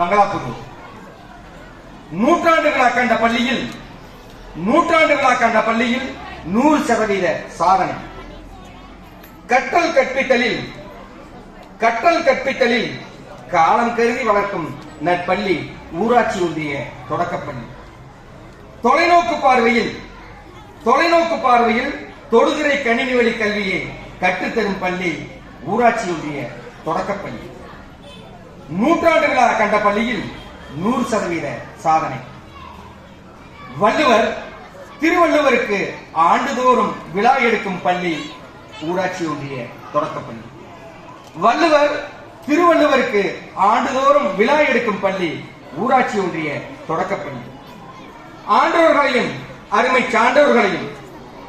பங்களாபுதூர் நூற்றாண்டுகளா கண்ட பள்ளியில் நூற்றாண்டுகளா கண்ட பள்ளியில் நூறு சதவீத சாதனை. கற்றல் கற்பித்தலில் கற்றல் கற்பித்தலில் காலம் கருதி வளர்க்கும் நற்பள்ளி ஊராட்சி ஒன்றிய தொடக்கப்பள்ளி. தொலைநோக்கு பார்வையில் தொலைநோக்கு பார்வையில் தொடுதிரை கணினி வழி கல்வியை கற்றுத்தரும் பள்ளி ஊராட்சி ஒன்றிய தொடக்கப்பள்ளி. நூற்றாண்டுகளாக கண்ட பள்ளியில் நூறு சதவீத சாதனை. வள்ளுவர் திருவள்ளுவருக்கு ஆண்டுதோறும் விழா எடுக்கும் பள்ளி ஊராட்சி ஒன்றிய தொடக்கப்பள்ளி வள்ளுவர் திருவள்ளுவருக்கு ஆண்டுதோறும் விழா எடுக்கும் பள்ளி ஊராட்சி ஒன்றிய தொடக்கப்பள்ளி ஆன்றோர்களையும் அருமை சான்றோர்களையும்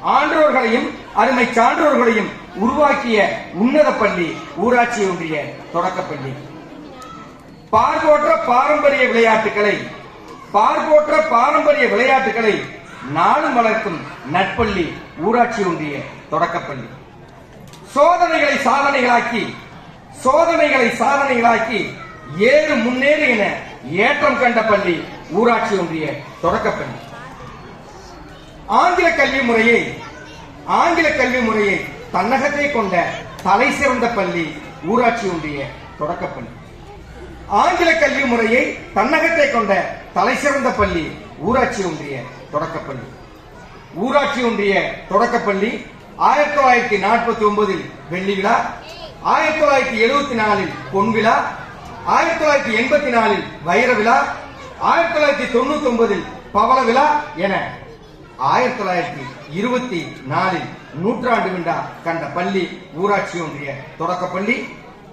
ஆன்றோர்களையும் அருமை சான்றோர்களையும் உருவாக்கிய உன்னத பள்ளி ஊராட்சி ஒன்றிய தொடக்கப்பள்ளி பார்போற்ற பாரம்பரிய விளையாட்டுகளை பார்போற்ற பாரம்பரிய விளையாட்டுகளை நாளும் வளர்க்கும் நட்பள்ளி ஊராட்சி ஒன்றிய தொடக்கப்பள்ளி. சோதனைகளை சாதனைகளாக்கி சோதனைகளை சாதனைகளாக்கி ஏறு முன்னேறு என ஏற்றம் கண்ட பள்ளி ஊராட்சி ஒன்றிய தொடக்கப்பள்ளி. ஆங்கில கல்வி முறையை ஆங்கில கல்வி முறையை தன்னகத்தை கொண்ட தலை சிறந்த பள்ளி ஊராட்சி ஒன்றிய தொடக்கப்பள்ளி. ஆங்கில கல்வி முறையை தன்னகத்தை கொண்ட தலை சிறந்த பள்ளி ஊராட்சி ஒன்றிய தொடக்கப்பள்ளி. ஊராட்சி ஒன்றிய தொடக்கப்பள்ளி ஆயிரத்தி தொள்ளாயிரத்தி நாற்பத்தி ஒன்பதில் வெள்ளி விழா ஆயிரத்தி தொள்ளாயிரத்தி எழுபத்தி நாலில் பொன் விழா ஆயிரத்தி தொள்ளாயிரத்தி எண்பத்தி நாலில் வைர விழா ஆயிரத்தி தொள்ளாயிரத்தி தொண்ணூத்தி ஒன்பதில் பவள விழா என ஆயிரத்தி தொள்ளாயிரத்தி இருபத்தி நாலில் நூற்றாண்டு விழா கண்ட பள்ளி ஊராட்சி ஒன்றிய தொடக்கப்பள்ளி.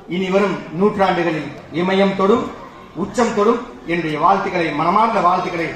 இனி வரும் நூற்றாண்டுகளில் இமயம் தொடும் உச்சம் தொடும் என்னுடைய வாழ்த்துக்களை மனமார்ந்த வாழ்த்துக்களை